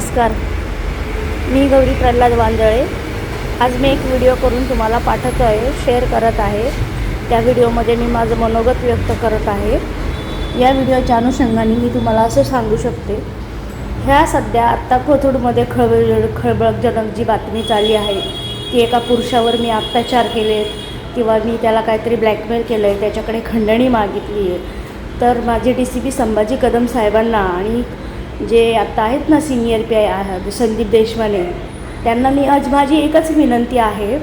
नमस्कार. मी गौरी प्रल्हाद वांदळे. आज मी एक व्हिडिओ करून तुम्हाला पाठवतो आहे शेअर करत आहे. त्या व्हिडिओमध्ये मी माझं मनोगत व्यक्त करत आहे. या व्हिडिओच्या अनुषंगाने मी तुम्हाला असं सांगू शकते. ह्या सध्या आत्ता कोथरूडमध्ये खळबळ खळबळजनक जी बातमी चालली आहे की एका पुरुषावर मी अत्याचार केलेत किंवा मी त्याला काहीतरी ब्लॅकमेल केलं आहे त्याच्याकडे खंडणी मागितली आहे. तर माझे D C P Sambhaji Kadam साहेबांना आणि जे आत्ता आहेत ना senior P I Sandeep Deshmane त्यांना मी आज माझी एकच विनंती आहे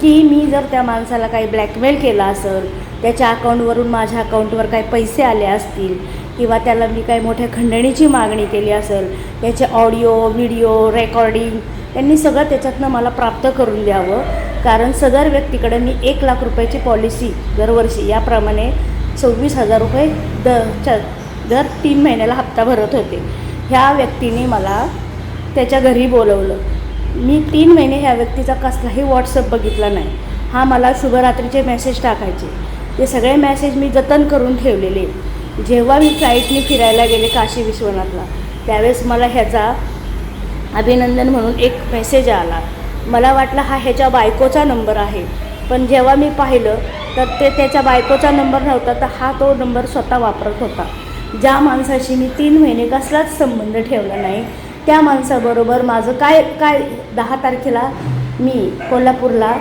की मी जर त्या माणसाला काही ब्लॅकमेल केला असेल त्याच्या अकाऊंटवरून माझ्या अकाऊंटवर काही पैसे आले असतील किंवा त्याला मी काही मोठ्या खंडणीची मागणी केली असेल त्याचे ऑडिओ व्हिडिओ रेकॉर्डिंग त्यांनी सगळं त्याच्यातनं मला प्राप्त करून द्यावं. कारण सदर व्यक्तीकडे मी एक लाख रुपयाची पॉलिसी दरवर्षी याप्रमाणे सव्वीस हजार रुपये द च दर तीन महिन्याला हप्ता भरत होते. ह्या व्यक्तीने मला त्याच्या घरी बोलवलं. मी तीन महिने ह्या व्यक्तीचा कसलाही व्हॉट्सअप बघितला नाही. हा मला शुभरात्रीचे मेसेज टाकायचे. ते सगळे मेसेज मी जतन करून ठेवलेले. जेव्हा मी फ्लाईटने फिरायला गेले काशी विश्वनाथला त्यावेळेस मला ह्याचा अभिनंदन म्हणून एक मेसेज आला. मला वाटलं हा ह्याच्या बायकोचा नंबर आहे. पण जेव्हा मी पाहिलं तर ते त्याच्या बायकोचा नंबर नव्हता तर हा तो नंबर स्वतः वापरत होता. ज्या माणसाशी मी तीन महिने कसलाच संबंध ठेवला नाही त्या माणसाबरोबर माझं काय काय दहा तारखेला मी कोल्हापूरला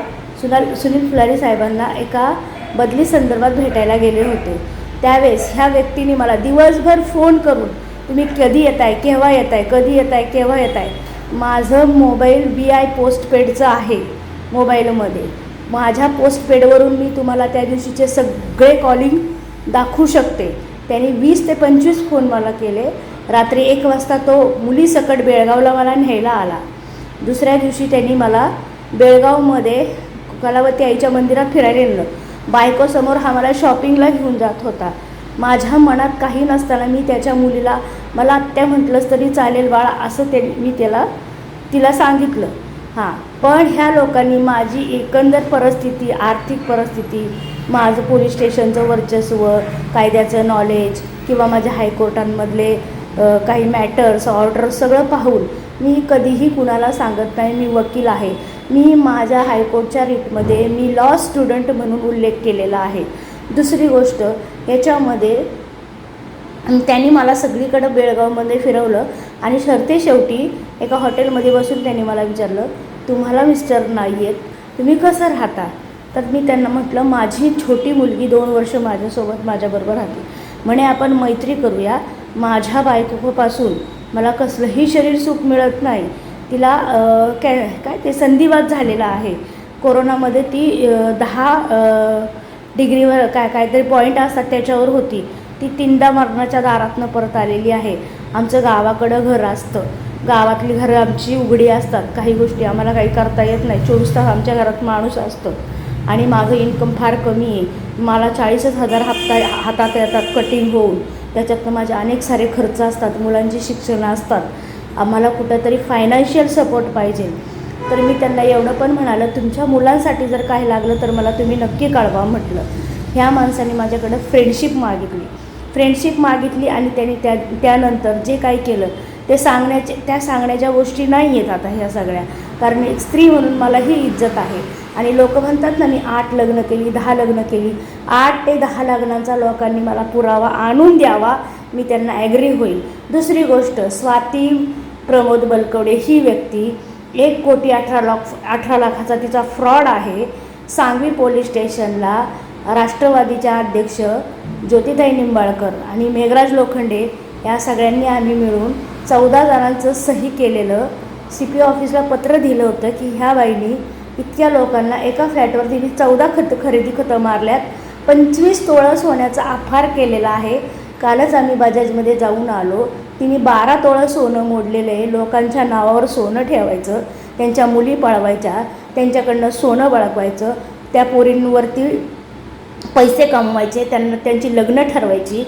सुनाल सुनील फुलारी साहेबांना एका बदली संदर्भात भेटायला गेले होते. त्यावेळेस ह्या व्यक्तीने मला दिवसभर फोन करून तुम्ही कधी येत आहे केव्हा येत आहे कधी येत आहे केव्हा येत आहे माझं मोबाईल बी आय पोस्टपेडचं आहे मोबाईलमध्ये. माझ्या पोस्टपेडवरून मी तुम्हाला त्या दिवशीचे सगळे कॉलिंग दाखवू शकते. त्यांनी वीस ते पंचवीस फोन मला केले. रात्री एक वाजता तो मुलीसकट बेळगावला मला न्यायला आला. दुसऱ्या दिवशी त्यांनी मला बेळगावमध्ये कलावती आईच्या मंदिरात फिरायला नेलं. बायकोसमोर हा मला शॉपिंगला घेऊन जात होता. माझ्या मनात काही नसताना मी त्याच्या मुलीला मला आत्या म्हटलंच तरी चालेल बाळा असं ते मी त्याला तिला सांगितलं. हां पण ह्या लोकांनी माझी एकंदर परिस्थिती आर्थिक परिस्थिती माझं पोलीस स्टेशनचं वर्चस्व कायद्याचं नॉलेज किंवा माझ्या हायकोर्टांमधले काही मॅटर्स ऑर्डर सगळं पाहून मी कधीही कुणाला सांगत नाही मी वकील आहे. मी माझ्या हायकोर्टच्या रीटमध्ये मी लॉ स्टुडंट म्हणून उल्लेख केलेला आहे. दुसरी गोष्ट याच्यामध्ये त्यांनी मला सगळीकडं बेळगावमध्ये फिरवलं. आणि शर्ते शेवटी एका हॉटेलमध्ये बसून त्यांनी मला विचारलं तुम्हाला मिस्टर नाही आहेत तुम्ही कसं राहता? तर मी त्यांना म्हटलं माझी छोटी मुलगी दोन वर्ष माझ्यासोबत माझ्याबरोबर राहते. म्हणे आपण मैत्री करूया. माझ्या बायकोपासून मला कसलंही शरीर सुख मिळत नाही. तिला काय काय ते संधिवात झालेला आहे. कोरोनामध्ये ती दहा डिग्रीवर काय काहीतरी पॉईंट असतात त्याच्यावर होती. ती तीनदा मरणाच्या दारातनं परत आलेली आहे. आमचं गावाकडं घर असतं. गावातली घरं आमची उघडी असतात. काही गोष्टी आम्हाला काही करता येत नाही. चोवीस तास आमच्या घरात माणूस असतो. आणि माझं इन्कम फार कमी आहे. मला चाळीसच हजार हप्ता हातात येतात कटिंग होऊन. त्याच्यातनं माझे अनेक सारे खर्च असतात. मुलांची शिक्षणं असतात. आम्हाला कुठंतरी फायनान्शियल सपोर्ट पाहिजे. तर मी त्यांना एवढं पण म्हणालं तुमच्या मुलांसाठी जर काही लागलं तर मला तुम्ही नक्की कळवा म्हटलं. ह्या माणसाने माझ्याकडं फ्रेंडशिप मागितली. फ्रेंडशिप मागितली आणि त्यांनी त्या त्यानंतर जे काही केलं ते सांगण्याचे त्या सांगण्याच्या गोष्टी नाही आहेत आता ह्या सगळ्या. कारण एक स्त्री म्हणून मला ही इज्जत आहे. आणि लोक म्हणतात ना मी आठ लग्न केली दहा लग्न केली. आठ ते दहा लग्नांचा लोकांनी मला पुरावा आणून द्यावा मी त्यांना ॲग्री होईल. दुसरी गोष्ट स्वाती प्रमोद बलकवडे ही व्यक्ती एक कोटी अठरा लाख अठरा लाखाचा तिचा फ्रॉड आहे. सांगवी पोलीस स्टेशनला राष्ट्रवादीच्या अध्यक्ष ज्योतिताई निंबाळकर आणि मेघराज लोखंडे या सगळ्यांनी आम्ही मिळून चौदा जणांचं सही केलेलं सी पी ऑफिसला पत्र दिलं होतं की ह्या बाईनी इतक्या लोकांना एका फ्लॅटवर तिने चौदा खत खरेदी खतं मारल्यात. पंचवीस तोळं सोन्याचा आफार केलेला आहे. कालच आम्ही बजाजमध्ये जाऊन आलो. तिने बारा तोळं सोनं मोडलेलं आहे. लोकांच्या नावावर सोनं ठेवायचं त्यांच्या मुली पळवायच्या त्यांच्याकडनं सोनं बळकवायचं त्या पोरींवरती पैसे कमवायचे त्यांना त्यांची लग्न ठरवायची.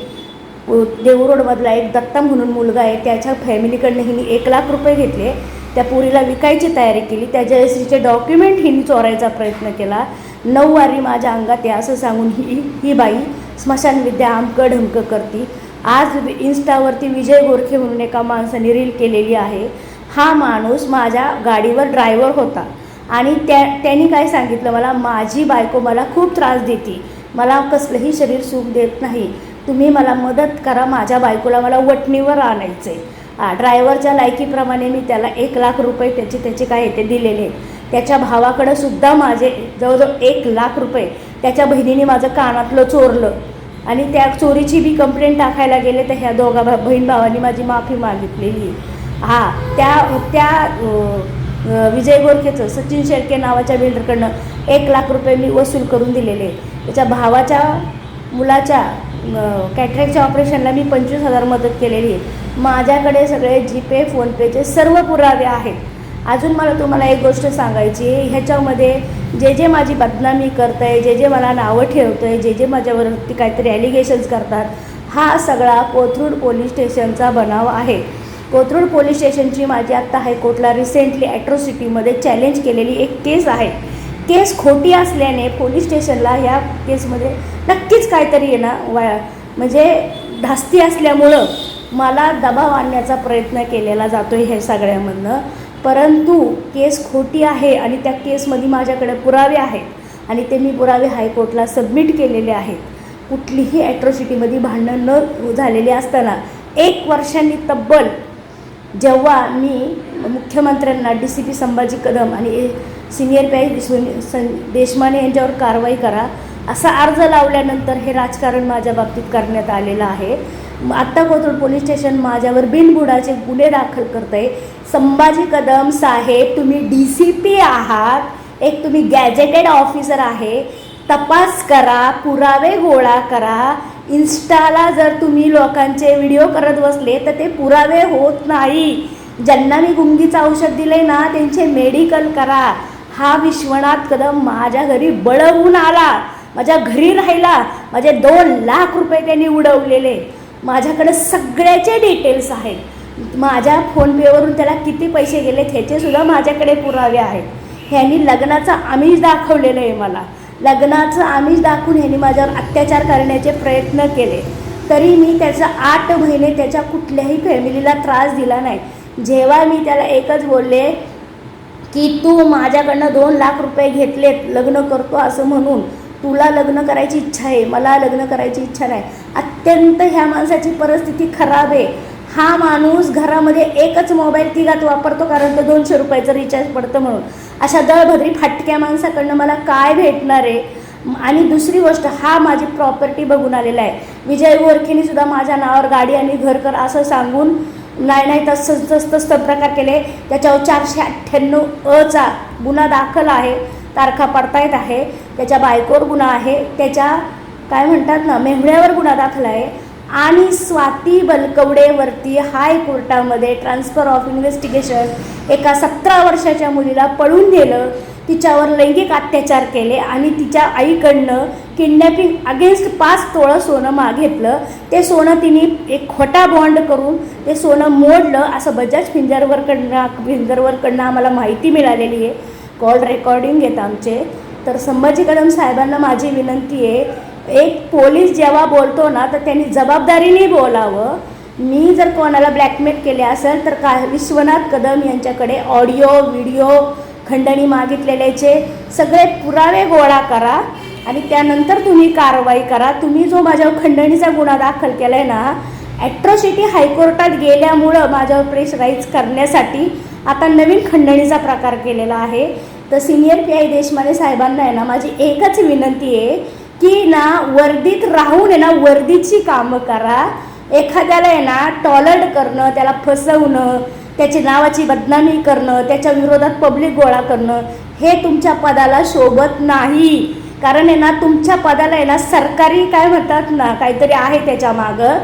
देऊ रोडमधला एक दत्ता म्हणून मुलगा आहे त्याच्या फॅमिलीकडनं हिने एक लाख रुपये घेतले. त्या पुरीला विकायची तयारी केली. त्याच्या जयश्रीचे डॉक्युमेंट हिने चोरायचा प्रयत्न केला. नऊवारी माझ्या अंगात आहे असं सांगून ही ही बाई स्मशानविद्या आमकं ढमकं करती. आज इन्स्टावरती विजय गोरखे म्हणून एका माणसाने रील केलेली आहे. हा माणूस माझ्या गाडीवर ड्रायव्हर होता. आणि त्या त्यांनी काय सांगितलं मला? माझी बायको मला खूप त्रास देते. मला कसलंही शरीर सुख देत नाही. तुम्ही मला मदत करा माझ्या बायकोला मला वटणीवर आणायचं आहे ड्रायव्हरच्या लायकीप्रमाणे मी त्याला एक लाख रुपये त्याचे त्याचे काय ते दिलेले आहेत. त्याच्या भावाकडं सुद्धा माझे जवळजवळ एक लाख रुपये त्याच्या बहिणीने माझं कानातलं चोरलं. आणि त्या चोरीची बी कंप्लेंट टाकायला गेले तर ह्या दोघा भा बहीण भावांनी माझी माफी मागितलेली आहे. हा त्या त्या विजय गोरखेचं सचिन शेळके नावाच्या बिल्डरकडनं एक लाख रुपये मी वसूल करून दिलेले त्याच्या भावाच्या मुलाच्या कॅटरॅकच्या ऑपरेशनला मी पंचवीस हजार मदत केलेली आहे. माझ्याकडे सगळे जीपे फोनपेचे सर्व पुरावे आहेत. अजून मला तुम्हाला एक गोष्ट सांगायची आहे. ह्याच्यामध्ये जे जे माझी बदनामी करत आहे जे जे मला नावं ठेवतं आहे जे जे माझ्यावरती काहीतरी ॲलिगेशन्स करतात हा सगळा कोथरूड पोलीस स्टेशनचा बनाव आहे. कोथरूड पोलीस स्टेशनची माझी आत्ता हायकोर्टला रिसेंटली ॲट्रोसिटीमध्ये चॅलेंज केलेली एक केस आहे. केस खोटी असल्याने पोलीस स्टेशनला ह्या केसमध्ये नक्कीच काहीतरी आहे ना वा म्हणजे धास्ती असल्यामुळं मला दबाव आणण्याचा प्रयत्न केलेला जातो आहे हे सगळ्यामधनं. परंतु केस खोटी आहे आणि त्या केसमध्ये माझ्याकडे पुरावे आहेत आणि ते मी पुरावे हायकोर्टला सबमिट केलेले आहेत. कुठलीही ॲट्रॉसिटीमध्ये भांडणं न झालेली असताना एक वर्षांनी तब्बल जेव्हा मी मुख्यमंत्र्यांना D C P Sambhaji Kadam आणि सिनियर पी आय देशमाने यांच्यावर कारवाई करा असा अर्ज लावल्यानंतर हे राजकारण माझ्या बाबतीत करण्यात आलेलं आहे. आत्ता कोथरूड पोलीस स्टेशन माझ्यावर बिनबुडाचे गुन्हे दाखल करत आहे संभाजी कदम साहेब तुम्ही डी सी पी आहात. एक तुम्ही गॅजेटेड ऑफिसर आहे. तपास करा पुरावे गोळा करा. इन्स्टाला जर तुम्ही लोकांचे व्हिडिओ करत बसले तर ते पुरावे होत नाही. ज्यांना मी गुंगीचं औषध दिले ना त्यांचे मेडिकल करा. हा विश्वनाथ कदम माझ्या घरी बळवून आला. माझ्या घरी राहिला. माझे दोन लाख रुपये त्यांनी उडवलेले. माझ्याकडे सगळ्याचे डिटेल्स आहेत. माझ्या फोनपेवरून त्याला किती पैसे गेले ह्याचेसुद्धा माझ्याकडे पुरावे आहेत. ह्यांनी लग्नाचं आमिष दाखवलेलं आहे मला. लग्नाचं आमिष दाखवून ह्यांनी माझ्यावर अत्याचार करण्याचे प्रयत्न केले. तरी मी त्याचा आठ महिने त्याच्या कुठल्याही फॅमिलीला त्रास दिला नाही. जेव्हा मी त्याला एकच बोलले की तू माझ्याकडनं दोन लाख रुपये घेतलेत लग्न करतो असं म्हणून. तुला लग्न करायची इच्छा आहे मला लग्न करायची इच्छा नाही. अत्यंत ह्या माणसाची परिस्थिती खराब आहे. हा माणूस घरामध्ये एकच मोबाईल तिघात वापरतो कारण तो दोनशे रुपयाचं रिचार्ज पडतं म्हणून. अशा दळभद्री फाटक्या माणसाकडनं मला काय भेटणार आहे? आणि दुसरी गोष्ट हा माझी प्रॉपर्टी बघून आलेला आहे. विजय गोरखेने सुद्धा माझ्या नावावर गाडी आणि घर कर असं सांगून नाही नाही तसंच तसं प्रकार केले. त्याच्यावर चारशे अठ्ठ्याण्णव अचा गुन्हा दाखल आहे. तारखा पडतायत आहे. त्याच्या बायकोवर गुन्हा आहे. त्याच्या काय म्हणतात ना मेहुण्यावर गुन्हा दाखल आहे. आणि स्वाती बलकवडेवरती हायकोर्टामध्ये ट्रान्सफर ऑफ इन्व्हेस्टिगेशन एका सतरा वर्षाच्या मुलीला पळून नेलं. तिच्यावर लैंगिक अत्याचार केले आणि तिच्या आईकडनं किडनॅपिंग अगेन्स्ट पाच तोळं सोनं मागितलं ते सोनं तिने एक खोटा बॉन्ड करून ते सोनं मोडलं असं बजाज फिंजरवरकडनं फिंजरवरकडनं आम्हाला माहिती मिळालेली आहे. कॉल रेकॉर्डिंग आहेत आमचे. तर संभाजी कदम साहेबांना माझी विनंती आहे एक पोलीस जेव्हा बोलतो ना तर त्यांनी जबाबदारीने बोलावं. मी जर कोणाला ब्लॅकमेल केले असेल तर का विश्वनाथ कदम यांच्याकडे ऑडिओ व्हिडिओ खंडणी मागितलेल्याचे सगळे पुरावे गोळा करा आणि त्यानंतर तुम्ही कारवाई करा. तुम्ही जो माझ्यावर खंडणीचा गुन्हा दाखल केला आहे ना ॲट्रॉसिटी हायकोर्टात गेल्यामुळं माझ्यावर प्रेशराईज करण्यासाठी आता नवीन खंडणीचा प्रकार केलेला आहे. तर सिनियर पी आय देशमाने साहेबांना आहे ना माझी एकच विनंती आहे की ना वर्दीत राहून आहे ना वर्दीची कामं करा. एखाद्याला आहे ना टॉलर्ड करणं त्याला फसवणं त्याची नावाची बदनामी करणं त्याच्या विरोधात पब्लिक गोळा करणं हे तुमच्या पदाला शोभत नाही. कारण आहे ना तुमच्या पदाला आहे ना सरकारी काय म्हणतात ना काहीतरी आहे त्याच्या मागं.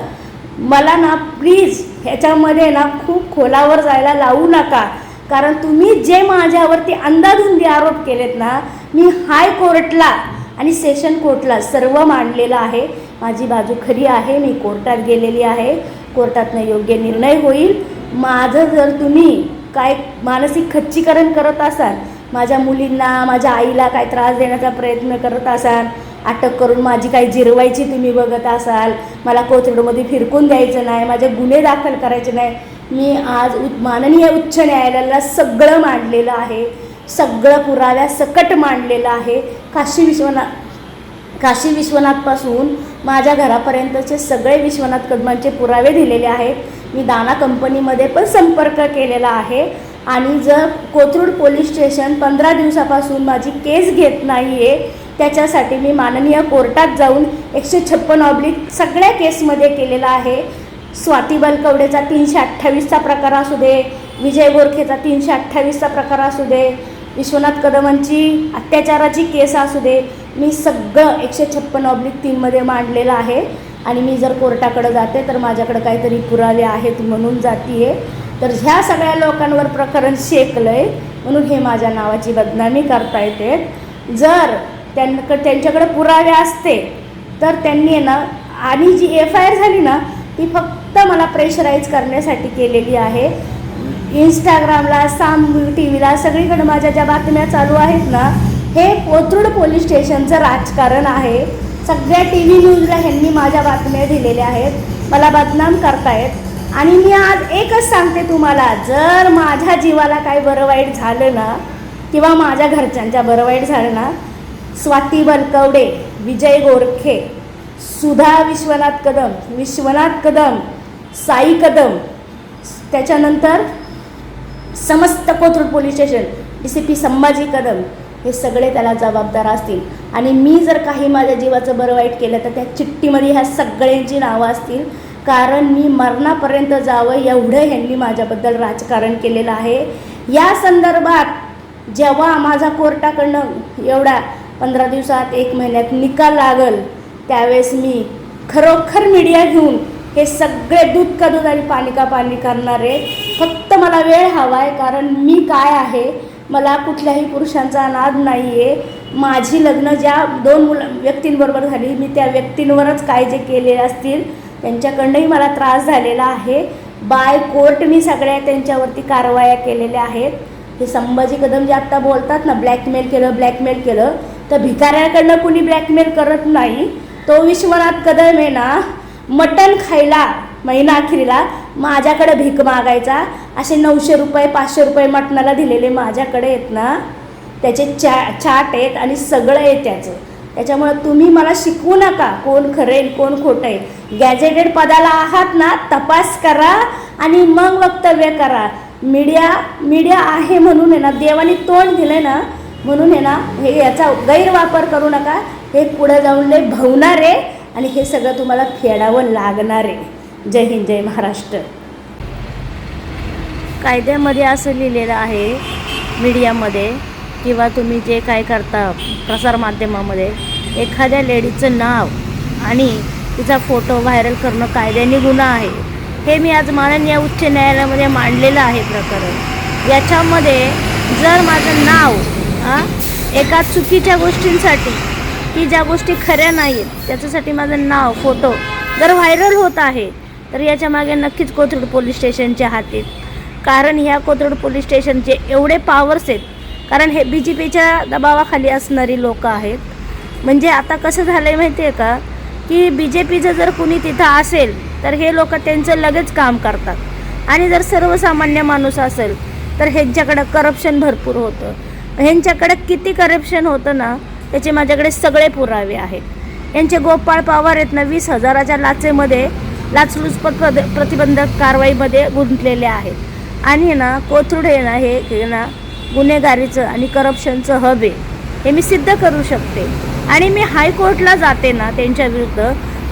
मला ना प्लीज ह्याच्यामध्ये ना खूप खोलावर जायला लावू नका. कारण तुम्ही जे माझ्यावरती अंदाधुंदी आरोप केलेत ना मी हाय कोर्टला आणि सेशन कोर्टला सर्व मांडलेलं आहे. माझी बाजू खरी आहे मी कोर्टात गेलेली आहे. कोर्टातनं योग्य निर्णय होईल. माझं जर तुम्ही काय मानसिक खच्चीकरण करत असाल माझ्या मुलींना माझ्या आईला काय त्रास देण्याचा प्रयत्न करत असाल अटक करून माझी काही जिरवायची तुम्ही बघत असाल मला कोथरूडमध्ये फिरकून द्यायचं नाही माझे गुन्हे दाखल करायचे नाही मी आज उ माननीय उच्च न्यायालयाला सगळं मांडलेलं आहे सगळं पुराव्या सकट मांडलेलं आहे. काशी विश्वनाथ काशी विश्वनाथपासून माझ्या घरापर्यंतचे सगळे विश्वनाथ कदमांचे पुरावे दिलेले आहेत. मी दाना कंपनीमध्ये पण संपर्क केलेला आहे. आणि जर कोथरूड पोलीस स्टेशन पंधरा दिवसापासून माझी केस घेत नाही आहे त्याच्यासाठी मी माननीय कोर्टात जाऊन एकशे छप्पन ऑब्लिक सगळ्या केसमध्ये केलेला आहे. स्वाती बलकवडेचा तीनशे अठ्ठावीसचा प्रकार असू दे विजय गोरखेचा तीनशे अठ्ठावीसचा प्रकार असू दे विश्वनाथ कदमांची अत्याचाराची केस असू दे मी सगळं एकशे छप्पन ऑब्लिक तीनमध्ये मांडलेलं आहे. आणि मी जर कोर्टाकडं जाते तर माझ्याकडं काहीतरी पुरावे आहेत म्हणून जातीये. तर ह्या सगळ्या लोकांवर प्रकरण शेकलं आहे म्हणून हे माझ्या नावाची बदनामी करता येते. जर त्यांना त्यांच्याकडे पुरावे असते तर त्यांनी आहे ना आणि जी एफ आय आर झाली ना ती फक्त मला प्रेशराईज करण्यासाठी केलेली आहे. इंस्टाग्रामला साम टी व्हीला सगळीकडे माझ्या ज्या बातम्या चालू आहेत ना हे कोथरूड पोलीस स्टेशनचं राजकारण आहे. सगळ्या टी व्ही न्यूजला ह्यांनी माझ्या बातम्या दिलेल्या आहेत. मला बदनाम करतायत. आणि मी आज एकच सांगते तुम्हाला जर माझ्या जीवाला काय बरं वाईट झालं ना किंवा माझ्या घरच्यांच्या बरं वाईट झालं ना स्वाती बलकवडे विजय गोरखे सुधा विश्वनाथ कदम विश्वनाथ कदम साई कदम त्याच्यानंतर समस्त Kothrud police station D C P Sambhaji Kadam हे सगळे त्याला जबाबदार असतील. आणि मी जर काही माझ्या जीवाचं बरं वाईट केलं तर त्या चिठ्ठीमध्ये ह्या सगळ्यांची नावं असतील. कारण मी मरणापर्यंत जावं एवढं ह्यांनी माझ्याबद्दल राजकारण केलेलं आहे. या संदर्भात जेव्हा माझा कोर्टाकडनं एवढा पंधरा दिवसात एक महिन्यात निकाल लागल त्यावेळेस मी खरोखर मीडिया घेऊन हे सगळे दूध का दूध आणि पाणी का पाणी करणारे फक्त मला वेळ हवा आहे कारण मी काय आहे मला कुठल्याही पुरुषांचा नाद नाही आहे माझी लग्न ज्या दोन मुलं व्यक्तींबरोबर झाली मी त्या व्यक्तींवरच काय जे केले असतील. त्यांच्याकडनंही मला त्रास झालेला आहे. बाय कोर्ट मी सगळ्या त्यांच्यावरती कारवाया केलेल्या आहेत. हे संभाजी कदम जे आत्ता बोलतात ना ब्लॅकमेल केलं ब्लॅकमेल केलं तर भिकाऱ्याकडनं कुणी ब्लॅकमेल करत नाही. तो विश्वनाथ कदम आहे ना मटण खायला महिना अखेरीला माझ्याकडे भीक मागायचा. असे नऊशे रुपये पाचशे रुपये मटणाला दिलेले माझ्याकडे आहेत ना त्याचे चा चाट आहेत आणि सगळं आहे त्याचं. त्याच्यामुळं तुम्ही मला शिकवू नका कोण खरं आहे कोण खोटं आहे. गॅजेटेड पदाला आहात ना तपास करा आणि मग वक्तव्य करा. मीडिया मीडिया आहे म्हणून आहे ना देवाने तोंड दिलं ना म्हणून आहे ना हे याचा गैरवापर करू नका. हे पुढे जाऊन लय भवणार आहे आणि हे सगळं तुम्हाला फेडावं लागणार. आहे जय हिंद जय महाराष्ट्र. कायद्यामध्ये असं लिहिलेलं आहे मीडियामध्ये किंवा तुम्ही जे काय करता प्रसारमाध्यमामध्ये एखाद्या लेडीचं नाव आणि तिचा फोटो व्हायरल करणं कायद्याने गुन्हा आहे. हे मी आज माननीय उच्च न्यायालयामध्ये मांडलेलं आहे प्रकरण. याच्यामध्ये जर माझं नाव एका चुकीच्या गोष्टींसाठी की ज्या गोष्टी खऱ्या नाही आहेत त्याच्यासाठी माझं नाव फोटो जर व्हायरल होत आहे तर याच्यामागे नक्कीच कोथरूड पोलीस स्टेशनच्या हातीत कारण ह्या कोथरूड पोलीस स्टेशनचे एवढे पॉवर्स आहेत. कारण हे बी जे पीच्या दबावाखाली असणारी लोकं आहेत. म्हणजे आता कसं झालं आहे माहिती आहे का की बी जे पीचं जर कुणी तिथं असेल तर हे लोक त्यांचं लगेच काम करतात. आणि जर सर्वसामान्य माणूस असेल तर ह्यांच्याकडं करप्शन भरपूर होतं. ह्यांच्याकडं किती करप्शन होतं ना त्याचे माझ्याकडे सगळे पुरावे आहेत. यांचे गोपाळ पवार आहेत ना वीस हजाराच्या लाचेमध्ये लाचलुचपत प्रतिबंधक कारवाईमध्ये गुंतलेले आहेत. आणि ना कोथरूड आहे ना हे हे ना गुन्हेगारीचं आणि करप्शनचं हब आहे. हे मी सिद्ध करू शकते. आणि मी हायकोर्टला जाते ना त्यांच्या विरुद्ध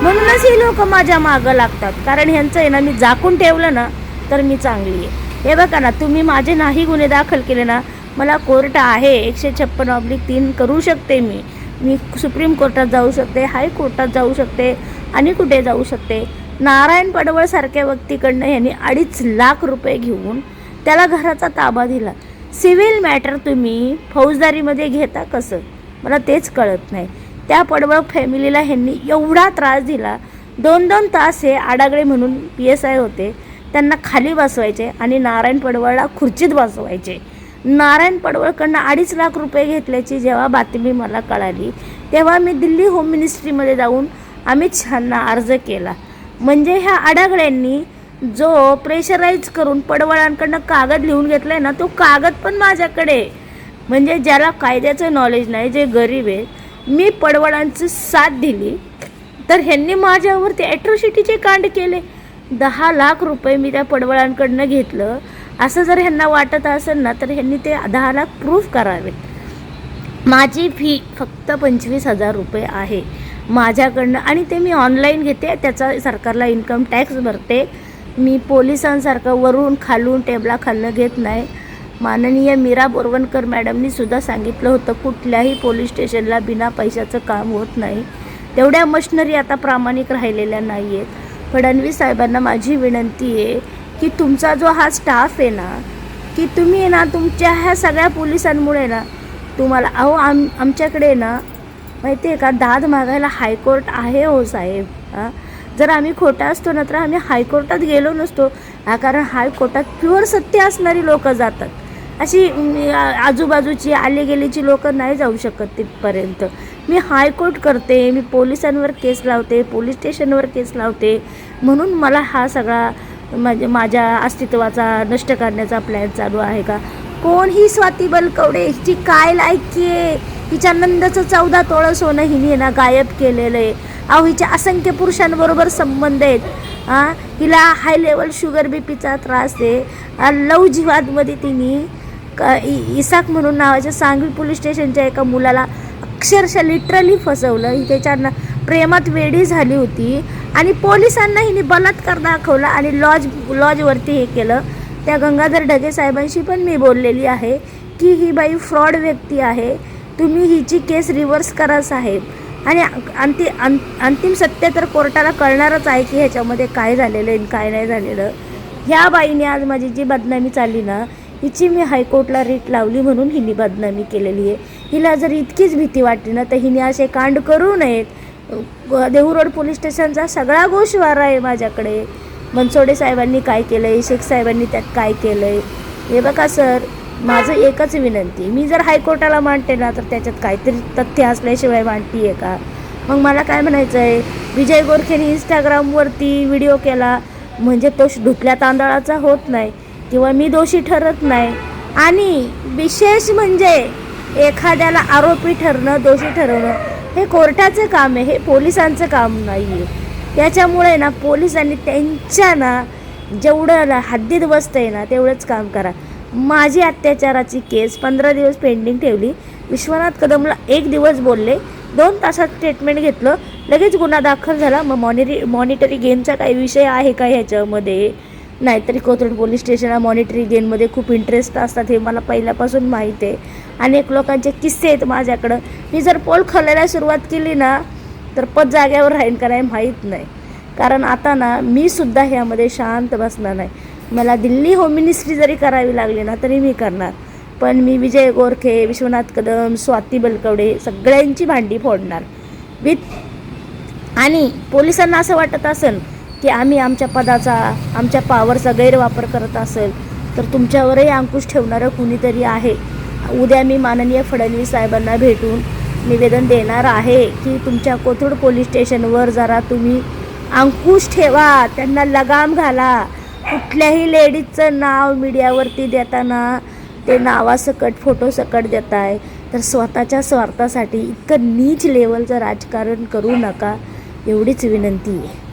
म्हणूनच ही लोक माझ्या मागं लागतात. कारण ह्यांचं आहे ना मी झाकून ठेवलं ना तर मी चांगली आहे. हे बघा ना तुम्ही माझे नाही गुन्हे दाखल केले ना मला कोर्ट आहे. एकशे छप्पन ऑब्लिक तीन करू शकते मी. मी सुप्रीम कोर्टात जाऊ शकते हायकोर्टात जाऊ शकते आणि कुठे जाऊ शकते? नारायण पडवळसारख्या व्यक्तीकडनं यांनी अडीच लाख रुपये घेऊन त्याला घराचा ताबा दिला. सिव्हिल मॅटर तुम्ही फौजदारीमध्ये घेता कसं? मला तेच कळत नाही. त्या पडवळ फॅमिलीला ह्यांनी एवढा त्रास दिला. दोन दोन तास हे आडागळे म्हणून पी एस आय होते. त्यांना खाली बसवायचे आणि नारायण पडवळला खुर्चीत बसवायचे. नारायण पडवळकडनं अडीच लाख रुपये घेतल्याची जेव्हा बातमी मला कळाली तेव्हा मी दिल्ली होम मिनिस्ट्रीमध्ये जाऊन अमित शहांना अर्ज केला. म्हणजे ह्या आडागड्यांनी जो प्रेशराईज करून पडवळांकडनं कागद लिहून घेतलाय ना तो कागद पण माझ्याकडे आहे. म्हणजे ज्याला कायद्याचं नॉलेज नाही जे गरीब आहेत मी पडवळांची साथ दिली तर ह्यांनी माझ्यावरती ॲट्रॉसिटीचे कांड केले. दहा लाख रुपये मी त्या पडवळांकडनं घेतलं. असं जर ह्यांना वाटत असेल ना तर ह्यांनी ते दहा लाख प्रूफ करावेत. माझी फी फक्त पंचवीस हजार रुपये आहे. माझ्याकडनं आणि ते मी ऑनलाईन घेते. त्याचा सरकारला इन्कम टॅक्स भरते. मी पोलिसांसारखं वरून खालून टेबला खालनं घेत नाही. माननीय मीरा बोरवणकर मॅडमनी सुद्धा सांगितलं होतं कुठल्याही पोलीस स्टेशनला बिना पैशाचं काम होत नाही. तेवढ्या मशिनरी आता प्रामाणिक राहिलेल्या नाही आहेत फडणवीस साहेबांना माझी विनंती आहे की तुमचा जो हा स्टाफ आहे ना की तुम्ही आहे ना तुमच्या ह्या सगळ्या पोलिसांमुळे ना तुम्हाला अहो आम आमच्याकडे ना माहिती आहे का? दाद मागायला हायकोर्ट आहे हो साहेब. हां? जर आम्ही खोटा असतो ना तर आम्ही हायकोर्टात गेलो नसतो. हा कारण हायकोर्टात प्युअर सत्य असणारी लोक जातात. अशी आजूबाजूची आले गेलेची लोक नाही जाऊ शकत तिथपर्यंत. मी हायकोर्ट करते मी पोलिसांवर केस लावते पोलीस स्टेशनवर केस लावते. म्हणून मला हा सगळा म्हणजे माझ्या अस्तित्वाचा नष्ट करण्याचा प्लॅन चालू आहे का? कोण ही स्वाती बलकवडे हिची काय लायकी आहे? हिच्या नंदचं चौदा तोळं सोनं हिने ना गायब केलेलं आहे. अहो हिच्या असंख्य पुरुषांबरोबर संबंध आहेत. हां हिला हाय लेवल शुगर बी पीचा त्रास आहे. लव जिवादमध्ये तिने क इसाक म्हणून नावाच्या सांगवी पोलीस स्टेशनच्या एका मुलाला अक्षरशः लिटरली फसवलं. ही त्याच्या प्रेमात वेडी झाली होती. आणि पोलिसांना हिने बलात्कार दाखवला आणि लॉज लॉजवरती हे केलं. त्या गंगाधर ढगे साहेबांशी पण मी बोललेली आहे की ही बाई फ्रॉड व्यक्ती आहे. तुम्ही हिची केस रिव्हर्स करा साहेब. आणि अंति अं अंतिम सत्य तर कोर्टाला कळणारच आहे की ह्याच्यामध्ये काय झालेलं आहे काय नाही झालेलं. ह्या बाईने आज माझी जी बदनामी चालली ना हिची मी हायकोर्टला रीट लावली म्हणून हिने बदनामी केलेली आहे. हिला जर इतकीच भीती वाटली ना तर हिने असे कांड करू नयेत. देहू रोड पोलीस स्टेशनचा सगळा गोषवारा आहे माझ्याकडे. मनसोडे साहेबांनी काय केलं आहे शेख साहेबांनी त्यात काय केलं आहे हे बघा सर. माझं एकच विनंती मी जर हायकोर्टाला मांडते ना तर त्याच्यात काहीतरी तथ्य असल्याशिवाय मांडती आहे का? मग मला काय म्हणायचं आहे विजय गोरखेने इंस्टाग्रामवरती व्हिडिओ केला म्हणजे तो धुतल्या तांदळाचा होत नाही किंवा मी दोषी ठरत नाही. आणि विशेष म्हणजे एखाद्याला आरोपी ठरणं दोषी ठरवणं हे कोर्टाचं काम आहे हे पोलिसांचं काम नाही आहे त्याच्यामुळे ना पोलिसांनी त्यांच्या ना जेवढं ना हद्दीत आहे ना तेवढंच काम करा. माझी अत्याचाराची केस पंधरा दिवस पेंडिंग ठेवली. विश्वनाथ कदमला एक दिवस बोलले. दोन तासात स्टेटमेंट घेतलं. लगेच गुन्हा दाखल झाला. मग मॉनिटरी मॉनिटरी गेमचा काही विषय आहे का ह्याच्यामध्ये? नाहीतरी कोथरूड पोलीस स्टेशनला मॉनिटरी गेममध्ये खूप इंटरेस्ट असतात हे मला पहिल्यापासून माहीत आहे. अनेक लोकांचे किस्से आहेत माझ्याकडं. मी जर पोल खोलायला सुरुवात केली ना तर पद जाग्यावर राहीन का नाही माहीत नाही. कारण आता ना मी सुद्धा ह्यामध्ये शांत बसणार नाही. मला दिल्ली होम मिनिस्ट्री जरी करावी लागली ना तरी मी करणार. पण मी विजय गोरखे विश्वनाथ कदम स्वाती बलकवडे सगळ्यांची भांडी फोडणार. विथ आणि पोलिसांना असं वाटत असेल की आम्ही आमच्या पदाचा आमच्या पावरचा गैरवापर करत असेल तर तुमच्यावरही अंकुश ठेवणारं कुणीतरी आहे. उद्या मी माननीय फडणवीस साहेबांना भेटून निवेदन देणार आहे की तुमच्या कोथरूड पोलीस स्टेशनवर जरा तुम्ही अंकुश ठेवा त्यांना लगाम घाला. कुठल्याही लेडीजचं नाव मीडियावरती देताना ते नावासकट फोटोसकट देत आहे तर स्वतःच्या स्वार्थासाठी इतकं नीच लेवलचं राजकारण करू नका एवढीच विनंती आहे.